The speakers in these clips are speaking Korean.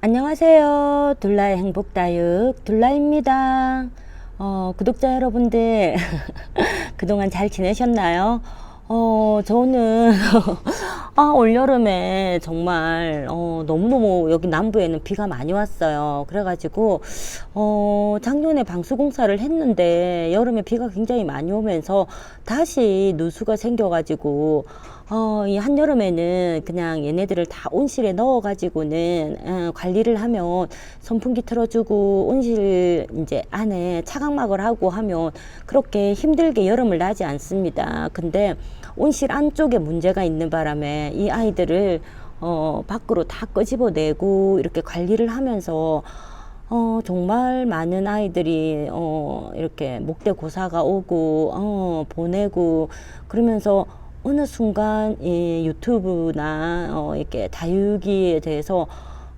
안녕하세요. 둘라의 행복다육 둘라입니다. 어, 구독자 여러분들, 그동안 잘 지내셨나요? 어, 저는, 아, 올여름에 정말, 어, 너무너무 여기 남부에는 비가 많이 왔어요. 그래가지고, 어, 작년에 방수공사를 했는데, 여름에 비가 굉장히 많이 오면서 다시 누수가 생겨가지고, 어, 이 한여름에는 그냥 얘네들을 다 온실에 넣어가지고는 어, 관리를 하면 선풍기 틀어주고 온실 이제 안에 차각막을 하고 하면 그렇게 힘들게 여름을 나지 않습니다. 근데 온실 안쪽에 문제가 있는 바람에 이 아이들을 어, 밖으로 다 끄집어내고 이렇게 관리를 하면서 어, 정말 많은 아이들이, 어, 이렇게 목대 고사가 오고, 어, 보내고, 그러면서 어느 순간 이 유튜브나, 어, 이렇게 다육이에 대해서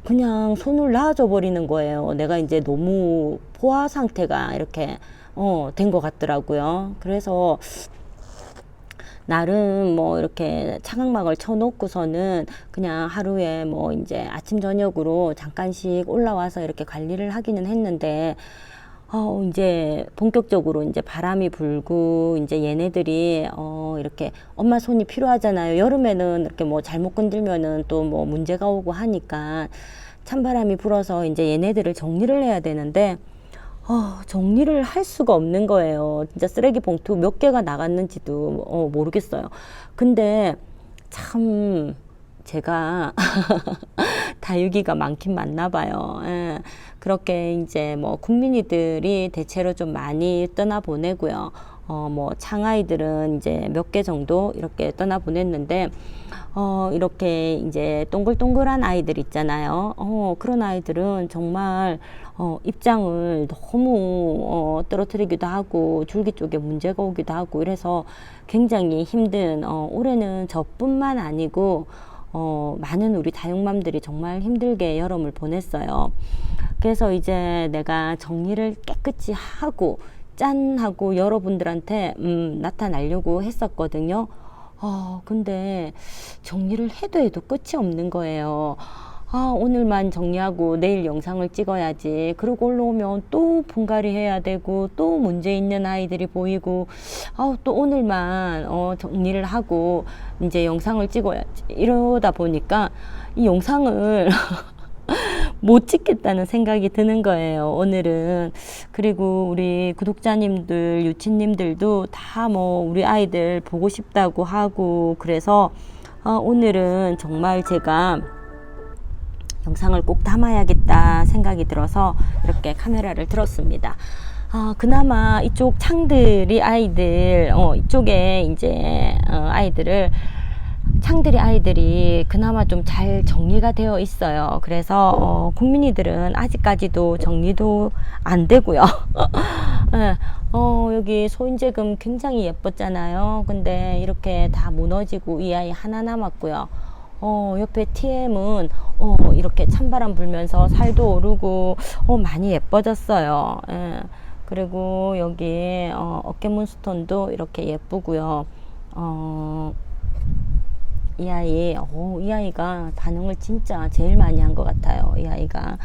그냥 손을 놔줘 버리는 거예요. 내가 이제 너무 포화 상태가 이렇게, 어, 된 것 같더라고요. 그래서, 나름 뭐 이렇게 차각막을 쳐놓고서는 그냥 하루에 뭐 이제 아침 저녁으로 잠깐씩 올라와서 이렇게 관리를 하기는 했는데 어 이제 본격적으로 이제 바람이 불고 이제 얘네들이 어 이렇게 엄마 손이 필요하잖아요. 여름에는 이렇게 뭐 잘못 건들면은 또 뭐 문제가 오고 하니까 찬바람이 불어서 이제 얘네들을 정리를 해야 되는데 어, 정리를 할 수가 없는 거예요. 진짜 쓰레기 봉투 몇 개가 나갔는지도 어, 모르겠어요. 근데 참 제가 다육이가 많긴 많나 봐요. 예. 그렇게 이제 뭐 국민이들이 대체로 좀 많이 떠나 보내고요. 어, 뭐 창아이들은 이제 몇 개 정도 이렇게 떠나 보냈는데 어, 이렇게 이제 동글동글한 아이들 있잖아요. 어, 그런 아이들은 정말 어, 입장을 너무 어, 떨어뜨리기도 하고 줄기 쪽에 문제가 오기도 하고 이래서 굉장히 힘든 어, 올해는 저뿐만 아니고 어, 많은 우리 다육맘들이 정말 힘들게 여름을 보냈어요. 그래서 이제 내가 정리를 깨끗이 하고 짠 하고 여러분들한테 음, 나타나려고 했었거든요. 어, 근데 정리를 해도 해도 끝이 없는 거예요. 아, 오늘만 정리하고 내일 영상을 찍어야지. 그러고 올라오면 또 분갈이 해야 되고, 또 문제 있는 아이들이 보이고, 아, 또 오늘만, 어, 정리를 하고, 이제 영상을 찍어야지. 이러다 보니까 이 영상을 못 찍겠다는 생각이 드는 거예요. 오늘은. 그리고 우리 구독자님들, 유치님들도 다 뭐 우리 아이들 보고 싶다고 하고, 그래서, 어, 오늘은 정말 제가 영상을 꼭 담아야겠다 생각이 들어서 이렇게 카메라를 들었습니다. 아, 그나마 이쪽 창들이 아이들, 어, 이쪽에 이제, 어, 아이들을, 창들이 아이들이 그나마 좀 잘 정리가 되어 있어요. 그래서, 어, 국민이들은 아직까지도 정리도 안 되고요. 예, 어, 여기 소인재금 굉장히 예뻤잖아요. 근데 이렇게 다 무너지고 이 아이 하나 남았고요. 어, 옆에 TM은, 어, 이렇게 찬바람 불면서 살도 오르고, 어, 많이 예뻐졌어요. 예. 그리고 여기, 어, 어깨 문스톤도 이렇게 예쁘고요. 어, 이 아이, 어, 이 아이가 반응을 진짜 제일 많이 한 것 같아요. 이 아이가.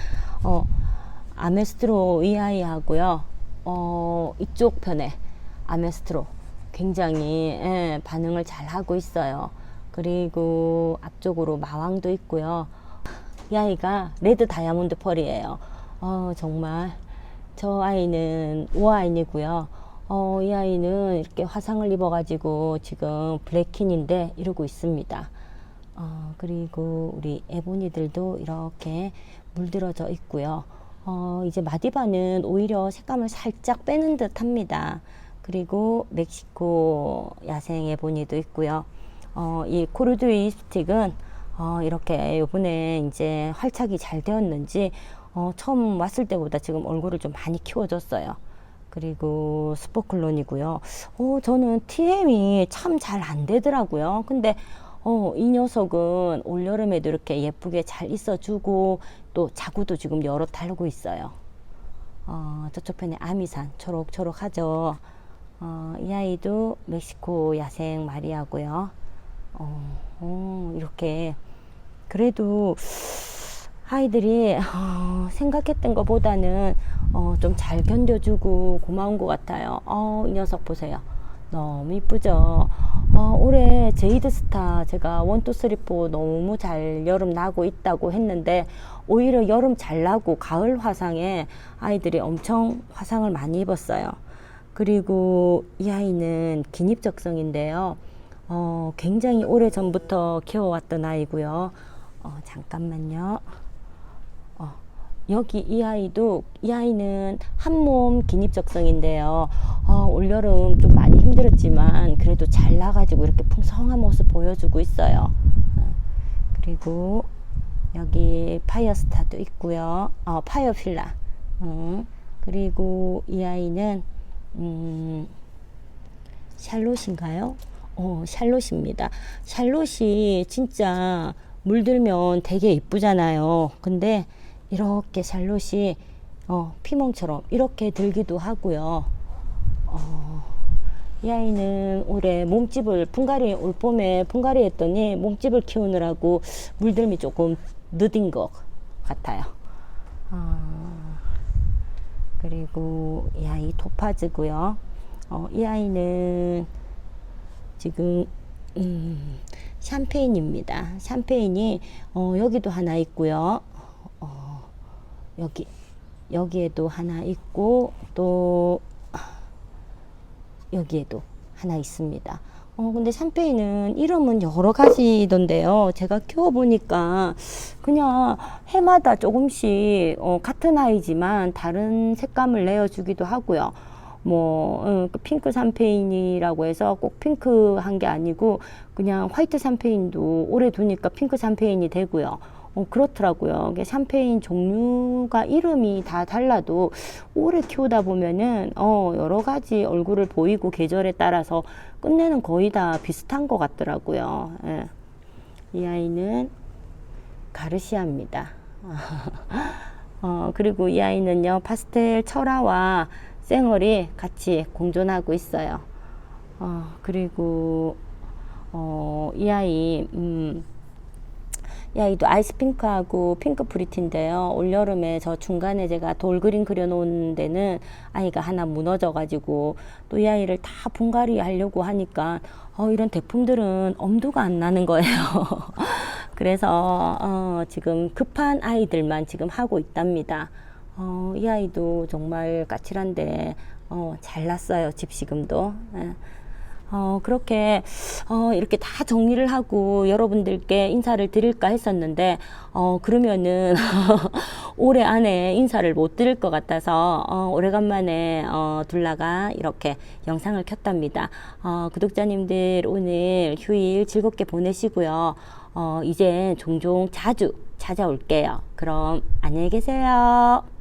어, 아메스트로 이 아이 하고요. 어, 이쪽 편에 아메스트로 굉장히, 예, 반응을 잘 하고 있어요. 그리고 앞쪽으로 마왕도 있고요. 이 아이가 레드 다이아몬드 펄이에요. 어, 정말 저 아이는 우아인이고요. 어, 이 아이는 이렇게 화상을 입어가지고 지금 블랙킨인데 이러고 있습니다. 어, 그리고 우리 에보니들도 이렇게 물들어져 있고요. 어, 이제 마디바는 오히려 색감을 살짝 빼는 듯 합니다. 그리고 멕시코 야생 에보니도 있고요. 어, 이 코르두이 스틱은 어, 이렇게 요번에 이제 활착이 잘 되었는지 어, 처음 왔을 때보다 지금 얼굴을 좀 많이 키워줬어요. 그리고 스포클론이고요. 어, 저는 TM이 참 잘 안 되더라고요. 근데 어, 이 녀석은 올여름에도 이렇게 예쁘게 잘 있어주고 또 자구도 지금 여러 달고 있어요. 어, 저쪽 편에 아미산 초록초록하죠. 어, 이 아이도 멕시코 야생 마리아고요. 어, 어, 이렇게 그래도 아이들이 어, 생각했던 것보다는 어, 좀 잘 견뎌주고 고마운 것 같아요. 어, 이 녀석 보세요. 너무 이쁘죠. 어, 올해 제이드 스타 제가 원투 쓰리 포 너무 잘 여름 나고 있다고 했는데 오히려 여름 잘 나고 가을 화상에 아이들이 엄청 화상을 많이 입었어요. 그리고 이 아이는 기립적성인데요. 어, 굉장히 오래 전부터 키워왔던 아이고요. 어, 잠깐만요. 어, 여기 이 아이도 이 아이는 한몸 기립적성인데요. 어, 올여름 좀 많이 힘들었지만 그래도 잘 나가지고 이렇게 풍성한 모습 보여주고 있어요. 어, 그리고 여기 파이어스타도 있고요. 어, 파이어필라. 음, 그리고 이 아이는 음, 샬롯인가요? 어, 샬롯입니다. 샬롯이 진짜 물들면 되게 이쁘잖아요. 근데 이렇게 샬롯이 어, 피멍처럼 이렇게 들기도 하고요. 어, 이 아이는 올해 몸집을 분갈이 올 봄에 분갈이 했더니 몸집을 키우느라고 물들미 조금 늦은 것 같아요. 어, 그리고 이 아이 토파즈고요. 어, 이 아이는 지금 음, 샴페인입니다. 샴페인이 어, 여기도 하나 있고요. 어, 여기 여기에도 하나 있고 또 여기에도 하나 있습니다. 어, 근데 샴페인은 이름은 여러 가지던데요. 제가 키워보니까 그냥 해마다 조금씩 어, 같은 아이지만 다른 색감을 내어주기도 하고요. 뭐, 어, 그 핑크 샴페인이라고 해서 꼭 핑크한 게 아니고 그냥 화이트 샴페인도 오래 두니까 핑크 샴페인이 되고요. 어, 그렇더라고요. 샴페인 종류가 이름이 다 달라도 오래 키우다 보면은 어, 여러 가지 얼굴을 보이고 계절에 따라서 끝내는 거의 다 비슷한 것 같더라고요. 예. 이 아이는 가르시아입니다. 어, 그리고 이 아이는요, 파스텔 철화와 쌩얼이 같이 공존하고 있어요. 어, 그리고, 어, 이 아이, 음, 이 아이도 아이스 핑크하고 핑크 브리티인데요. 올여름에 저 중간에 제가 돌그린 그려놓은 데는 아이가 하나 무너져가지고 또 이 아이를 다 분갈이 하려고 하니까 어, 이런 대품들은 엄두가 안 나는 거예요. 그래서 어, 지금 급한 아이들만 지금 하고 있답니다. 어, 이 아이도 정말 까칠한데 어, 잘 났어요. 집시금도. 예. 어, 그렇게, 어, 이렇게 다 정리를 하고 여러분들께 인사를 드릴까 했었는데, 어, 그러면은 올해 안에 인사를 못 드릴 것 같아서, 어, 오래간만에, 어, 둘라가 이렇게 영상을 켰답니다. 어, 구독자님들 오늘 휴일 즐겁게 보내시고요. 어, 이제 종종 자주 찾아올게요. 그럼 안녕히 계세요.